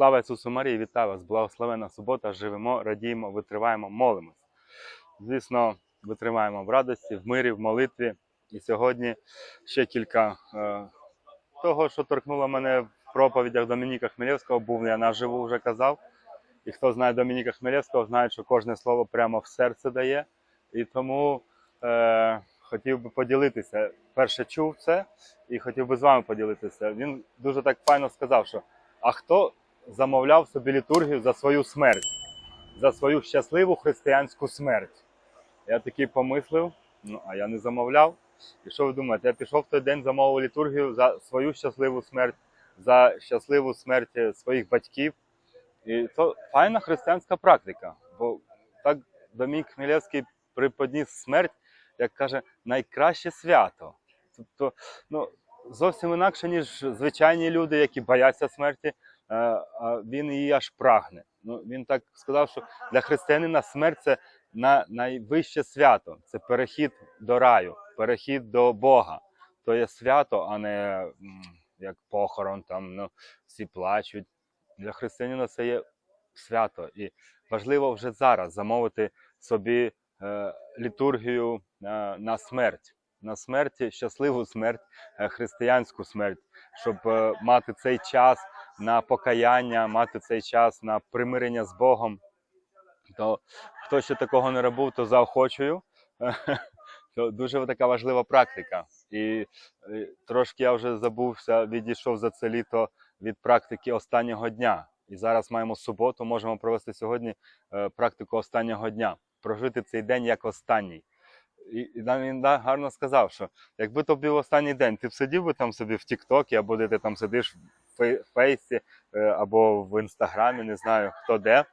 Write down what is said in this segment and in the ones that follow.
Слава Ісусу Марії, вітаю вас! Благословена субота! Живемо, радіємо, витриваємо, молимось. Звісно, витриваємо в радості, в мирі, в молитві. І сьогодні ще кілька е, того, що торкнуло мене в проповідях Домініка Хмелєвського, був я наживо вже казав. І хто знає Домініка Хмелєвського, знає, що кожне слово прямо в серце дає. І тому е, хотів би поділитися. Перше чув це і хотів би з вами поділитися. Він дуже так файно сказав, що а хто замовляв собі літургію за свою смерть, за свою щасливу християнську смерть? Я такий помислив, ну а я не замовляв. І що ви думаєте? Я пішов в той день замовив літургію за свою щасливу смерть, за щасливу смерть е, своїх батьків. І це файна християнська практика. Бо так Домінік Хмелевський приподніс смерть, як каже, найкраще свято. Тобто, ну, зовсім інакше, ніж звичайні люди, які бояться смерті, він її аж прагне. Ну, він так сказав, що для християнина смерть це на найвище свято, це перехід до раю, перехід до Бога. То є свято, а не як похорон, там ну, всі плачуть. Для християнина це є свято. І важливо вже зараз замовити собі е, літургію е, на смерть. На смерті, щасливу смерть, е, християнську смерть, щоб е, мати цей час на покаяння, мати цей час на примирення з Богом. То хто ще такого не робив, то заохочую. То дуже така важлива практика. І е, трошки я вже забувся, відійшов за це літо від практики останнього дня. І зараз маємо суботу, можемо провести сьогодні практику останнього дня, прожити цей день як останній. І, і нам він гарно сказав, що якби то був останній день, ти б сидів би там собі в Тіктокі, або де ти там сидиш в Фейсі, е, або в інстаграмі, не знаю хто де.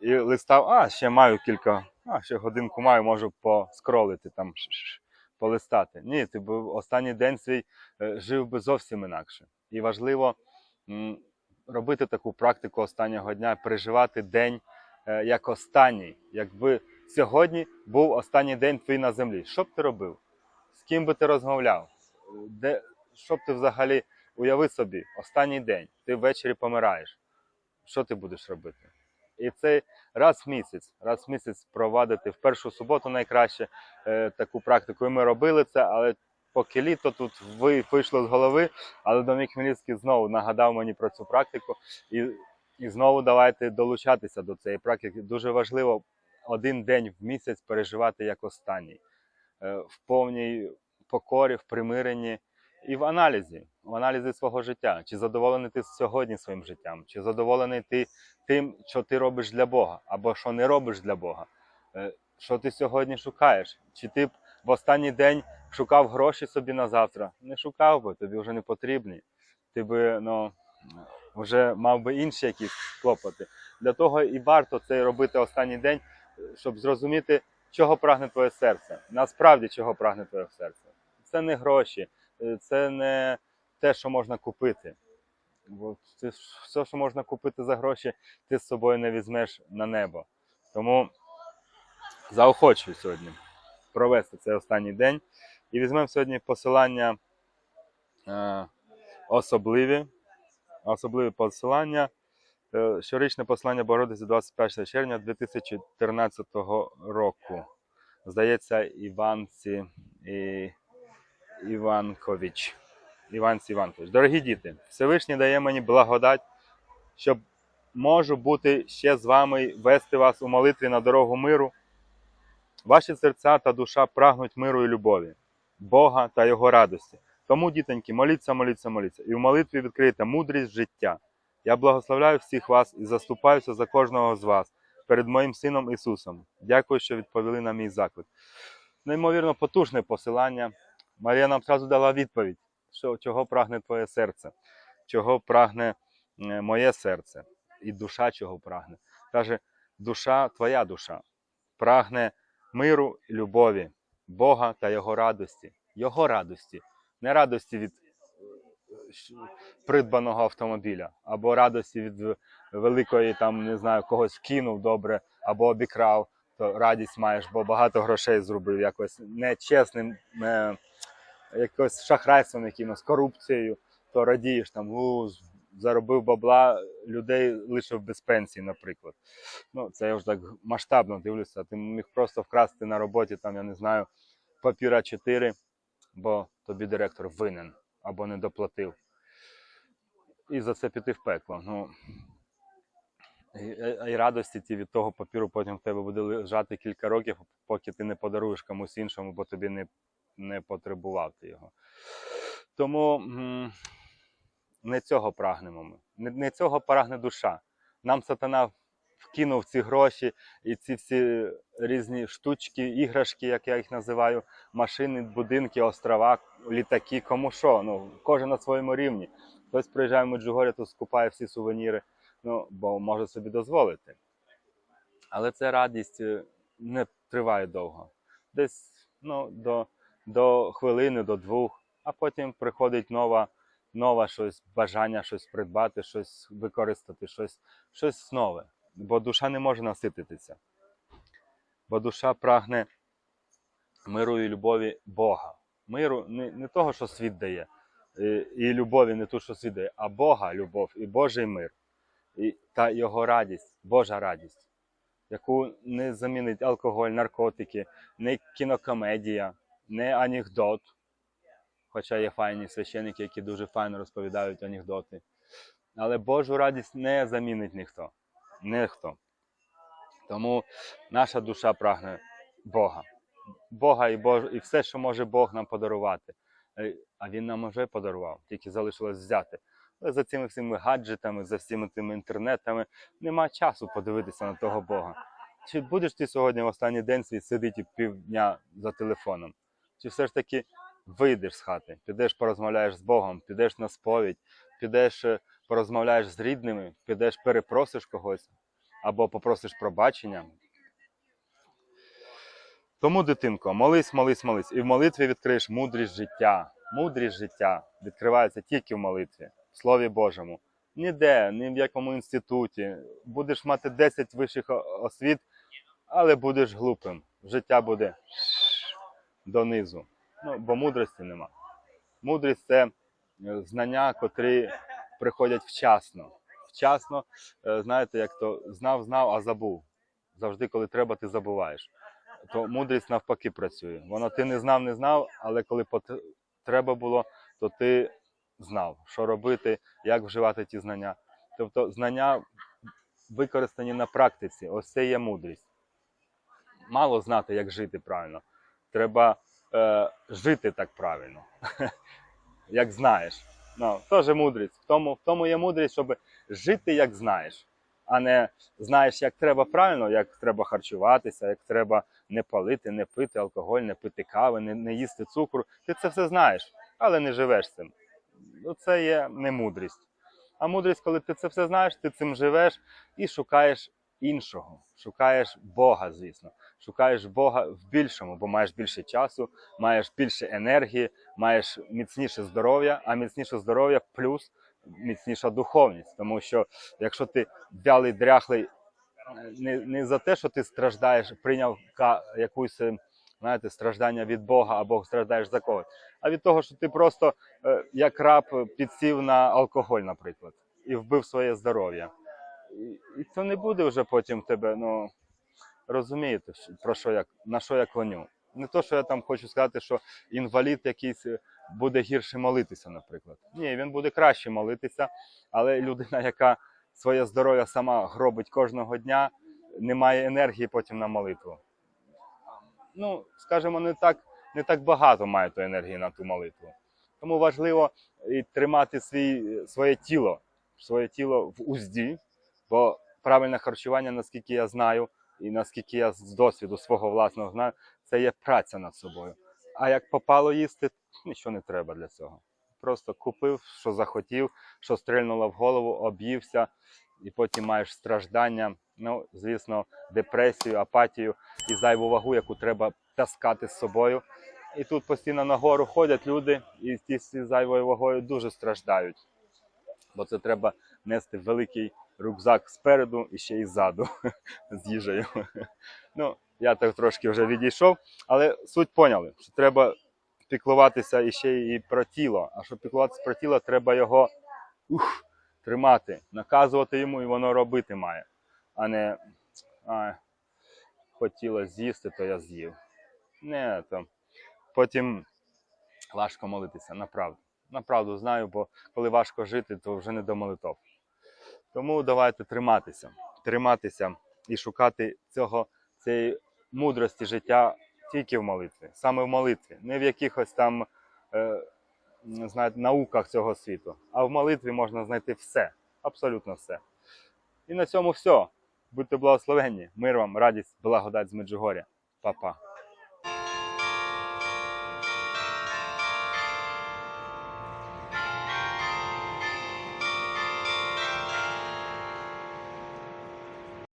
І листав, а ще маю кілька, а ще годинку маю, можу поскролити там, полистати. Ні, ти б останній день свій е, жив би зовсім інакше. І важливо робити таку практику останнього дня, переживати день е, як останній. Якби сьогодні був останній день твій на землі, що б ти робив? З ким би ти розмовляв? Де, що б ти взагалі уяви собі, останній день, ти ввечері помираєш. Що ти будеш робити? І це раз в місяць, раз в місяць провадити в першу суботу найкраще е, таку практику. І ми робили це, але поки літо тут ви- вийшло з голови, але Домік Хмельницький знову нагадав мені про цю практику. І, і знову давайте долучатися до цієї практики. Дуже важливо один день в місяць переживати як останній, е, в повній покорі, в примиренні і в аналізі, в аналізі свого життя. Чи задоволений ти сьогодні своїм життям, чи задоволений ти тим, що ти робиш для Бога, або що не робиш для Бога. Е, Що ти сьогодні шукаєш? Чи ти б в останній день шукав гроші собі на завтра? Не шукав би, тобі вже не потрібні. Ти би ну, вже мав би інші якісь клопоти. Для того і варто це робити останній день, щоб зрозуміти, чого прагне твоє серце. Насправді, чого прагне твоє серце. Це не гроші, е, це не те, що можна купити. Бо ж все, що можна купити за гроші, ти з собою не візьмеш на небо. Тому заохочую сьогодні провести цей останній день. І візьмемо сьогодні посилання е, особливі, особливі посилання. Е, щорічне послання Богородиці 21 червня 2014 року. Здається, Іванці і Іванкович. Іванці Іванкович. Дорогі діти, Всевишній дає мені благодать, щоб можу бути ще з вами вести вас у молитві на дорогу миру. Ваші серця та душа прагнуть миру і любові, Бога та Його радості. Тому, дітоньки, моліться, моліться, моліться, і в молитві відкрийте мудрість життя. Я благословляю всіх вас і заступаюся за кожного з вас перед моїм сином Ісусом. Дякую, що відповіли на мій заклик. Неймовірно потужне посилання. Марія нам зразу дала відповідь, що, чого прагне твоє серце, чого прагне моє серце, і душа чого прагне. Каже, душа, твоя душа, прагне миру любові, Бога та Його радості. Його радості, не радості від придбаного автомобіля, або радості від великої, там, не знаю, когось кинув добре, або обікрав, то радість маєш, бо багато грошей зробив якось нечесним, е, якось шахрайством якимось, корупцією, то радієш там, у, заробив бабла, людей лишив без пенсії, наприклад. Ну, це я вже так масштабно дивлюся. Ти міг просто вкрасти на роботі, там, я не знаю, папіра 4, бо тобі директор винен або не доплатив. І за це піти в пекло. Ну, і, радості ті від того папіру потім в тебе буде лежати кілька років, поки ти не подаруєш комусь іншому, бо тобі не, не потребував ти його. Тому не цього прагнемо ми. Не, не цього прагне душа. Нам сатана вкинув ці гроші і ці всі різні штучки, іграшки, як я їх називаю, машини, будинки, острова, літаки, кому що. Ну, кожен на своєму рівні. Хтось приїжджає в Меджугорі, то скупає всі сувеніри, ну, бо може собі дозволити. Але ця радість е, не триває довго. Десь ну, до, до хвилини, до двох, а потім приходить нова, нова щось, бажання щось придбати, щось використати, щось, щось нове. Бо душа не може насититися. Бо душа прагне миру і любові Бога. Миру не, не того, що світ дає, і, і любові не ту, що світ дає, а Бога любов і Божий мир, і, та Його радість, Божа радість, яку не замінить алкоголь, наркотики, не кінокомедія, не анекдот. Хоча є файні священники, які дуже файно розповідають анекдоти. Але Божу радість не замінить ніхто. Ніхто. Тому наша душа прагне Бога. Бога і, Бож... і все, що може Бог нам подарувати. Е, А Він нам вже подарував, тільки залишилось взяти. Але за цими всіми гаджетами, за всіми тими інтернетами нема часу подивитися на того Бога. Чи будеш ти сьогодні в останній день свій сидіти півдня за телефоном? Чи все ж таки вийдеш з хати, підеш порозмовляєш з Богом, підеш на сповідь, підеш е, порозмовляєш з рідними, підеш перепросиш когось або попросиш пробачення. Тому, дитинко, молись, молись, молись. І в молитві відкриєш мудрість життя. Мудрість життя відкривається тільки в молитві, в Слові Божому. Ніде, ні в якому інституті. Будеш мати 10 вищих освіт, але будеш глупим. Життя буде донизу. Ну, бо мудрості нема. Мудрість це знання, котрі приходять вчасно. Вчасно, е, знаєте, як то знав, знав, а забув. Завжди, коли треба, ти забуваєш. То мудрість навпаки працює. Воно ти не знав, не знав, але коли треба було, то ти знав, що робити, як вживати ті знання. Тобто знання використані на практиці. Ось це є мудрість. Мало знати, як жити правильно. Треба е, жити так правильно, як знаєш. Ну, теж мудрість. В тому, в тому є мудрість, щоб жити як знаєш, а не знаєш, як треба правильно, як треба харчуватися, як треба не палити, не пити алкоголь, не пити кави, не, не їсти цукру. Ти це все знаєш, але не живеш цим. Ну, Це є не мудрість. А мудрість, коли ти це все знаєш, ти цим живеш і шукаєш іншого, шукаєш Бога, звісно. Шукаєш Бога в більшому, бо маєш більше часу, маєш більше енергії, маєш міцніше здоров'я, а міцніше здоров'я плюс міцніша духовність. Тому що якщо ти вялий, дряхлий, не, не за те, що ти страждаєш, прийняв якусь е, знаєте, страждання від Бога або страждаєш за когось, а від того, що ти просто е, як раб підсів на алкоголь, наприклад, і вбив своє здоров'я. І, то не буде вже потім тебе, ну розумієте, про що я, на що я клоню. Не то, що я там хочу сказати, що інвалід якийсь е, буде гірше молитися, наприклад. Ні, він буде краще молитися, але людина, яка своє здоров'я сама гробить кожного дня, не має енергії потім на молитву. Ну, скажімо, не так, не так багато має тої енергії на ту молитву. Тому важливо і тримати свій, своє тіло, своє тіло в узді, бо правильне харчування, наскільки я знаю, і наскільки я з досвіду свого власного знаю, це є праця над собою. А як попало їсти, нічого не треба для цього. Просто купив, що захотів, що стрельнуло в голову, об'ївся, і потім маєш страждання, ну, звісно, депресію, апатію і зайву вагу, яку треба таскати з собою. І тут постійно нагору ходять люди, і ті з зайвою вагою дуже страждають. Бо це треба нести великий рюкзак спереду і ще й ззаду з їжею. Ну, я так трошки вже відійшов, але суть поняли, що треба піклуватися і ще і про тіло. А щоб піклуватися про тіло, треба його ух, тримати, наказувати йому, і воно робити має, а не а, хотілося з'їсти, то я з'їв. Не, то потім важко молитися, направду. Направду знаю, бо коли важко жити, то вже не до молитов. Тому давайте триматися, триматися і шукати цього, цієї мудрості життя тільки в молитві, саме в молитві, не в якихось там е, знаєте, науках цього світу, а в молитві можна знайти все, абсолютно все. І на цьому все. Будьте благословенні, мир вам, радість, благодать з Меджугоря. Па-па.